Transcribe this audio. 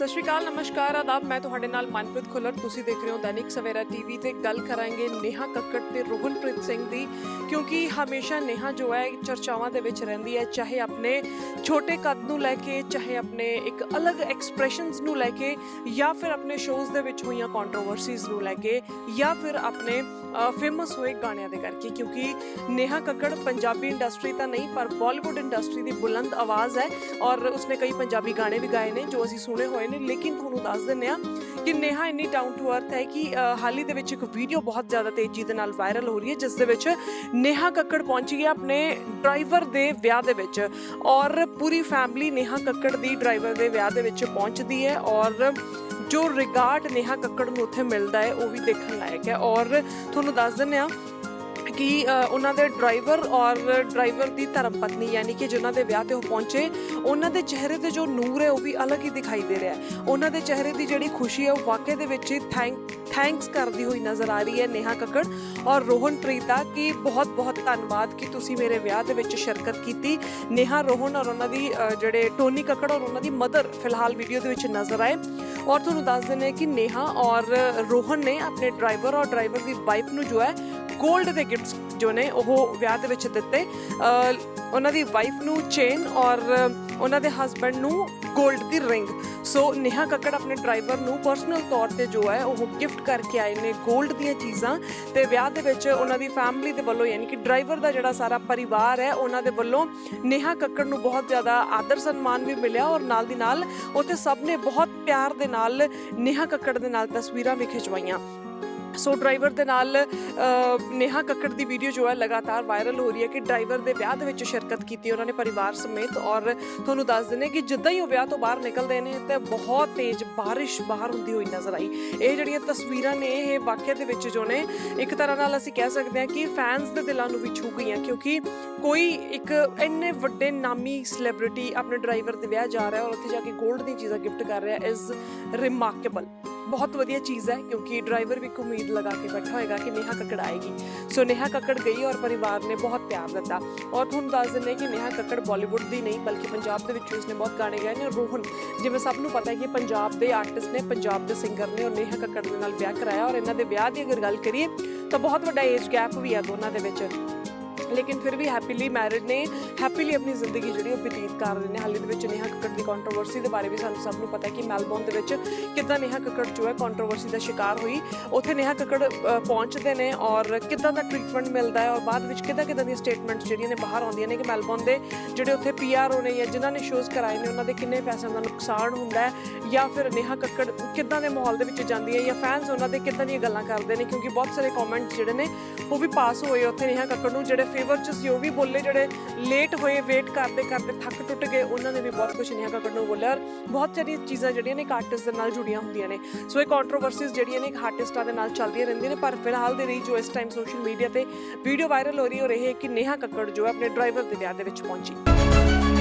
ਸਤਿ ਸ਼੍ਰੀ ਅਕਾਲ, ਨਮਸਕਾਰ, ਆਦਾਬ। ਮੈਂ ਤੁਹਾਡੇ ਨਾਲ ਮਨਪ੍ਰੀਤ ਖੁੱਲਰ। ਤੁਸੀਂ ਦੇਖ ਰਹੇ ਹੋ ਦੈਨਿਕ ਸਵੇਰਾ ਟੀਵੀ ਤੇ ਗੱਲ ਕਰਾਂਗੇ ਨੇਹਾ ਕੱਕੜ ਤੇ ਰੋਹਨਪ੍ਰੀਤ ਸਿੰਘ ਦੀ, ਕਿਉਂਕਿ ਹਮੇਸ਼ਾ ਨੇਹਾ ਜੋ ਹੈ, ਚਰਚਾਵਾਂ ਦੇ ਵਿੱਚ ਰਹਿੰਦੀ ਹੈ, ਚਾਹੇ ਆਪਣੇ ਛੋਟੇ ਕੱਦ ਨੂੰ ਲੈ ਕੇ, ਚਾਹੇ ਆਪਣੇ ਇੱਕ ਅਲੱਗ ਐਕਸਪ੍ਰੈਸ਼ਨਸ ਨੂੰ ਲੈ ਕੇ, ਜਾਂ ਫਿਰ ਆਪਣੇ ਸ਼ੋਜ਼ ਦੇ ਵਿੱਚ ਹੋਈਆਂ ਕੰਟਰੋਵਰਸੀਜ਼ ਨੂੰ ਲੈ ਕੇ, ਜਾਂ ਫਿਰ ਆਪਣੇ ਫੇਮਸ ਹੋਏ ਗਾਣਿਆਂ ਦੇ ਕਰਕੇ। ਕਿਉਂਕਿ ਨੇਹਾ ਕੱਕੜ ਪੰਜਾਬੀ ਇੰਡਸਟਰੀ ਤਾਂ ਨਹੀਂ, ਪਰ ਬਾਲੀਵੁੱਡ ਇੰਡਸਟਰੀ ਦੀ ਬੁਲੰਦ ਆਵਾਜ਼ ਹੈ ਔਰ ਉਸਨੇ ਕਈ ਪੰਜਾਬੀ ਗਾਣੇ ਵੀ ਗਾਏ ਨੇ, ਜੋ ਅਸੀਂ ਸੁਣੇ ਹੋਏ ਨੇ, ਲੇਕਿਨ ਤੁਹਾਨੂੰ ਦੱਸ ਦਿੰਨੇ ਆ ਕਿ ਨੇਹਾ ਇੰਨੀ ਡਾਊਨ ਟੂ ਅਰਥ ਹੈ ਕਿ ਹਾਲ ਹੀ ਦੇ ਵਿੱਚ ਇੱਕ ਵੀਡੀਓ ਬਹੁਤ ਜ਼ਿਆਦਾ ਤੇਜ਼ੀ ਦੇ ਨਾਲ ਵਾਇਰਲ ਹੋ ਰਹੀ ਹੈ, ਜਿਸ ਦੇ ਵਿੱਚ ਨੇਹਾ ਕੱਕੜ ਪਹੁੰਚੀ ਹੈ ਆਪਣੇ ਡਰਾਈਵਰ ਦੇ ਵਿਆਹ ਦੇ ਵਿੱਚ ਔਰ ਪੂਰੀ ਫੈਮਿਲੀ ਨੇਹਾ ਕੱਕੜ ਦੀ ਡਰਾਈਵਰ ਦੇ ਵਿਆਹ ਦੇ ਵਿੱਚ ਪਹੁੰਚਦੀ ਹੈ ਔਰ ਜੋ ਰਿਗਾਰਡ ਨੇਹਾ ਕੱਕੜ ਨੂੰ ਉੱਥੇ ਮਿਲਦਾ ਹੈ, ਉਹ ਵੀ ਦੇਖਣ ਲਾਇਕ ਹੈ ਔਰ ਤੁਹਾਨੂੰ ਦੱਸ ਦਿੰਨੇ ਆ ਕਿ ਉਹਨਾਂ ਦੇ ਡਰਾਈਵਰ ਔਰ ਡਰਾਈਵਰ ਦੀ ਧਰਮ ਪਤਨੀ ਯਾਨੀ ਕਿ ਜਿਨ੍ਹਾਂ ਦੇ ਵਿਆਹ ਤੇ ਉਹ ਪਹੁੰਚੇ, ਉਹਨਾਂ ਦੇ ਚਿਹਰੇ ਤੇ ਜੋ ਨੂਰ ਹੈ ਉਹ ਵੀ ਅਲੱਗ ਹੀ ਦਿਖਾਈ ਦੇ ਰਿਹਾ ਹੈ। ਉਹਨਾਂ ਦੇ ਚਿਹਰੇ ਦੀ ਜਿਹੜੀ ਖੁਸ਼ੀ ਹੈ ਉਹ ਵਾਕਈ ਦੇ ਵਿੱਚ ਹੀ ਥੈਂਕ, ਥੈਂਕਸ ਕਰਦੀ ਹੋਈ ਨਜ਼ਰ ਆ ਰਹੀ ਹੈ ਨੇਹਾ ਕੱਕੜ ਔਰ ਰੋਹਨ ਪ੍ਰੀਤਾ ਕਿ ਬਹੁਤ ਬਹੁਤ ਧੰਨਵਾਦ ਕਿ ਤੁਸੀਂ ਮੇਰੇ ਵਿਆਹ ਦੇ ਵਿੱਚ ਸ਼ਿਰਕਤ ਕੀਤੀ। ਨੇਹਾ, ਰੋਹਨ ਔਰ ਉਹਨਾਂ ਦੀ ਜਿਹੜੇ ਟੋਨੀ ਕੱਕੜ ਔਰ ਉਹਨਾਂ ਦੀ ਮਦਰ ਫਿਲਹਾਲ ਵੀਡੀਓ ਦੇ ਵਿੱਚ ਨਜ਼ਰ ਆਏ। ਔਰ ਤੁਹਾਨੂੰ ਦੱਸ ਦਿੰਦੇ ਕਿ ਨੇਹਾ ਔਰ ਰੋਹਨ ਨੇ ਆਪਣੇ ਡਰਾਈਵਰ ਔਰ ਡਰਾਈਵਰ ਦੀ ਵਾਈਫ ਨੂੰ ਜੋ ਹੈ ਗੋਲਡ ਦੇ ਗਿਫਟਸ ਜੋ ਨੇ, ਉਹ ਵਿਆਹ ਦੇ ਵਿੱਚ ਦਿੱਤੇ। ਉਹਨਾਂ ਦੀ ਵਾਈਫ ਨੂੰ ਚੇਨ ਔਰ ਉਹਨਾਂ ਦੇ ਹਸਬੰਡ ਨੂੰ ਗੋਲਡ ਦੀ ਰਿੰਗ ਸੋ ਨੇਹਾ ਕੱਕੜ ਆਪਣੇ ਡਰਾਈਵਰ ਨੂੰ ਪਰਸਨਲ ਤੌਰ ਤੇ ਜੋ ਹੈ, ਉਹ ਗਿਫਟ ਕਰਕੇ ਆਏ ਨੇ ਗੋਲਡ ਦੀਆਂ ਚੀਜ਼ਾਂ। ਤੇ ਵਿਆਹ ਦੇ ਵਿੱਚ ਉਹਨਾਂ ਦੀ ਫੈਮਿਲੀ ਦੇ ਵੱਲੋਂ ਯਾਨੀ ਕਿ ਡਰਾਈਵਰ ਦਾ ਜਿਹੜਾ ਸਾਰਾ ਪਰਿਵਾਰ ਹੈ, ਉਹਨਾਂ ਦੇ ਵੱਲੋਂ ਨੇਹਾ ਕੱਕੜ ਨੂੰ ਬਹੁਤ ਜ਼ਿਆਦਾ ਆਦਰ ਸਨਮਾਨ ਵੀ ਮਿਲਿਆ ਔਰ ਨਾਲ ਦੀ ਨਾਲ ਉੱਥੇ ਸਭ ਨੇ ਬਹੁਤ ਪਿਆਰ ਦੇ ਨਾਲ ਨੇਹਾ ਕੱਕੜ ਦੇ ਨਾਲ ਤਸਵੀਰਾਂ ਵੀ ਖਿਚਵਾਈਆਂ। ਸੋ ਡਰਾਈਵਰ ਦੇ ਨਾਲ ਨੇਹਾ ਕੱਕੜ ਦੀ ਵੀਡੀਓ ਜੋ ਹੈ ਲਗਾਤਾਰ ਵਾਇਰਲ ਹੋ ਰਹੀ ਹੈ ਕਿ ਡਰਾਈਵਰ ਦੇ ਵਿਆਹ ਦੇ ਵਿੱਚ ਸ਼ਿਰਕਤ ਕੀਤੀ ਉਹਨਾਂ ਨੇ ਪਰਿਵਾਰ ਸਮੇਤ ਔਰ ਤੁਹਾਨੂੰ ਦੱਸ ਦਿੰਦੇ ਕਿ ਜਿੱਦਾਂ ਹੀ ਉਹ ਵਿਆਹ ਤੋਂ ਬਾਹਰ ਨਿਕਲਦੇ ਨੇ ਤੇ ਬਹੁਤ ਤੇਜ਼ ਬਾਰਿਸ਼ ਬਾਹਰ ਹੁੰਦੀ ਹੋਈ ਨਜ਼ਰ ਆਈ। ਇਹ ਜਿਹੜੀਆਂ ਤਸਵੀਰਾਂ ਨੇ, ਇਹ ਵਾਕਿਆ ਦੇ ਵਿੱਚ ਜੋ ਨੇ, ਇੱਕ ਤਰ੍ਹਾਂ ਨਾਲ ਅਸੀਂ ਕਹਿ ਸਕਦੇ ਹਾਂ ਕਿ ਫੈਨਸ ਦੇ ਦਿਲਾਂ ਨੂੰ ਵੀ ਛੂ ਗਈਆਂ ਕਿਉਂਕਿ ਕੋਈ ਇੱਕ ਇੰਨੇ ਵੱਡੇ ਨਾਮੀ ਸੈਲੀਬ੍ਰਿਟੀ ਆਪਣੇ ਡਰਾਈਵਰ ਦੇ ਵਿਆਹ ਜਾ ਰਿਹਾ ਔਰ ਉੱਥੇ ਜਾ ਕੇ 골ਡ ਦੀਆਂ ਚੀਜ਼ਾਂ ਗਿਫਟ ਕਰ ਰਿਹਾ ਇਜ਼ ਰਿਮਾਰਕੇਬਲ ਬਹੁਤ ਵਧੀਆ ਚੀਜ਼ ਹੈ, ਕਿਉਂਕਿ ਡਰਾਈਵਰ ਵੀ ਇੱਕ ਉਮੀਦ ਲਗਾ ਕੇ ਬੈਠਾ ਹੋਏਗਾ ਕਿ ਨੇਹਾ ਕੱਕੜ ਆਏਗੀ। ਸੋ ਨੇਹਾ ਕੱਕੜ ਗਈ ਔਰ ਪਰਿਵਾਰ ਨੇ ਬਹੁਤ ਪਿਆਰ ਦਿੱਤਾ। ਔਰ ਤੁਹਾਨੂੰ ਦੱਸ ਦਿੰਦੇ ਕਿ ਨੇਹਾ ਕੱਕੜ ਬਾਲੀਵੁੱਡ ਦੀ ਨਹੀਂ, ਬਲਕਿ ਪੰਜਾਬ ਦੇ ਵਿੱਚ ਉਸਨੇ ਬਹੁਤ ਗਾਣੇ ਗਾਏ ਨੇ। ਰੋਹਨ, ਜਿਵੇਂ ਸਭ ਨੂੰ ਪਤਾ ਹੈ ਕਿ ਪੰਜਾਬ ਦੇ ਆਰਟਿਸਟ ਨੇ, ਪੰਜਾਬ ਦੇ ਸਿੰਗਰ ਨੇ ਔਰ ਨੇਹਾ ਕੱਕੜ ਦੇ ਨਾਲ ਵਿਆਹ ਕਰਾਇਆ। ਔਰ ਇਹਨਾਂ ਦੇ ਵਿਆਹ ਦੀ ਅਗਰ ਗੱਲ ਕਰੀਏ, ਤਾਂ ਬਹੁਤ ਵੱਡਾ ਏਜ ਗੈਪ ਵੀ ਹੈ ਦੋਨਾਂ ਦੇ ਵਿੱਚ। ਲੇਕਿਨ ਫਿਰ ਵੀ ਹੈਪੀਲੀ ਮੈਰਿਡ ਨੇ ਹੈਪੀਲੀ ਆਪਣੀ ਜ਼ਿੰਦਗੀ ਜਿਹੜੀ ਉਹ ਬਤੀਤ ਕਰ ਰਹੇ ਨੇ। ਹਾਲੇ ਦੇ ਵਿੱਚ ਨੇਹਾ ਕੱਕੜ ਦੀ ਕੰਟਰੋਵਰਸੀ ਦੇ ਬਾਰੇ ਵੀ ਸਾਨੂੰ ਸਭ ਨੂੰ ਪਤਾ ਹੈ ਕਿ ਮੈਲਬੌਰਨ ਦੇ ਵਿੱਚ ਕਿੱਦਾਂ ਨੇਹਾ ਕੱਕੜ ਜੋ ਹੈ ਕੰਟਰੋਵਰਸੀ ਦਾ ਸ਼ਿਕਾਰ ਹੋਈ। ਉੱਥੇ ਨੇਹਾ ਕੱਕੜ ਪਹੁੰਚਦੇ ਨੇ ਔਰ ਕਿੱਦਾਂ ਦਾ ਟ੍ਰੀਟਮੈਂਟ ਮਿਲਦਾ ਹੈ ਔਰ ਬਾਅਦ ਵਿੱਚ ਕਿੱਦਾਂ ਕਿੱਦਾਂ ਦੀਆਂ ਸਟੇਟਮੈਂਟਸ ਜਿਹੜੀਆਂ ਨੇ ਬਾਹਰ ਆਉਂਦੀਆਂ ਨੇ ਕਿ ਮੈਲਬੌਰਨ ਦੇ ਜਿਹੜੇ ਉੱਥੇ ਪੀਆਰ ਨੇ ਜਾਂ ਜਿਨ੍ਹਾਂ ਨੇ ਸ਼ੋਜ਼ ਕਰਾਏ ਨੇ, ਉਹਨਾਂ ਦੇ ਕਿੰਨੇ ਪੈਸਿਆਂ ਦਾ ਨੁਕਸਾਨ ਹੁੰਦਾ ਹੈ ਜਾਂ ਫਿਰ ਨੇਹਾ ਕੱਕੜ ਕਿੱਦਾਂ ਦੇ ਮਾਹੌਲ ਦੇ ਵਿੱਚ ਜਾਂਦੀ ਹੈ ਜਾਂ ਫੈਨਸ ਉਹਨਾਂ ਦੇ ਕਿੱਦਾਂ ਦੀਆਂ ਗੱਲਾਂ ਕਰਦੇ ਨੇ, ਕਿਉਂਕਿ ਬਹੁਤ ਸਾਰੇ ਕਮੈਂਟਸ ਜਿਹੜੇ ਨੇ ਉਹ ਵੀ ਪਾਸ ਹੋਏ ਉੱਥੇ ਨੇਹਾ ਕੱਕੜ ਨੂੰ, ਜਿਹੜੇ ਫੇਵਰ ਚ ਸੀ, ਉਹ ਵੀ ਬੋਲੇ ਜਿਹੜੇ ਲੇਟ ਹੋਏ ਵੇਟ ਕਰਦੇ ਕਰਦੇ ਥੱਕ ਟੁੱਟ ਗਏ, ਉਹਨਾਂ ਨੇ ਵੀ ਬਹੁਤ ਕੁਝ ਨੇਹਾ ਕੱਕੜ ਨੂੰ ਬੋਲਿਆ ਔਰ ਬਹੁਤ ਸਾਰੀਆਂ ਚੀਜ਼ਾਂ ਜਿਹੜੀਆਂ ਨੇ ਇੱਕ ਆਰਟਿਸਟ ਦੇ ਨਾਲ ਜੁੜੀਆਂ ਹੁੰਦੀਆਂ ਨੇ। ਸੋ ਇਹ ਕੰਟਰੋਵਰਸੀਜ਼ ਜਿਹੜੀਆਂ ਨੇ ਇੱਕ ਆਰਟਿਸਟਾਂ ਦੇ ਨਾਲ ਚੱਲਦੀਆਂ ਰਹਿੰਦੀਆਂ ਨੇ, ਪਰ ਫਿਲਹਾਲ ਦੇ ਲਈ ਜੋ ਇਸ ਟਾਈਮ ਸੋਸ਼ਲ ਮੀਡੀਆ ਤੇ ਵੀਡੀਓ ਵਾਇਰਲ ਹੋ ਰਹੀ ਹੋ ਰਹੀ ਹੈ ਕਿ ਨੇਹਾ ਕੱਕੜ ਜੋ ਆਪਣੇ ਡਰਾਈਵਰ ਦੇ ਵਿਆਹ ਦੇ ਵਿੱਚ ਪਹੁੰਚੀ।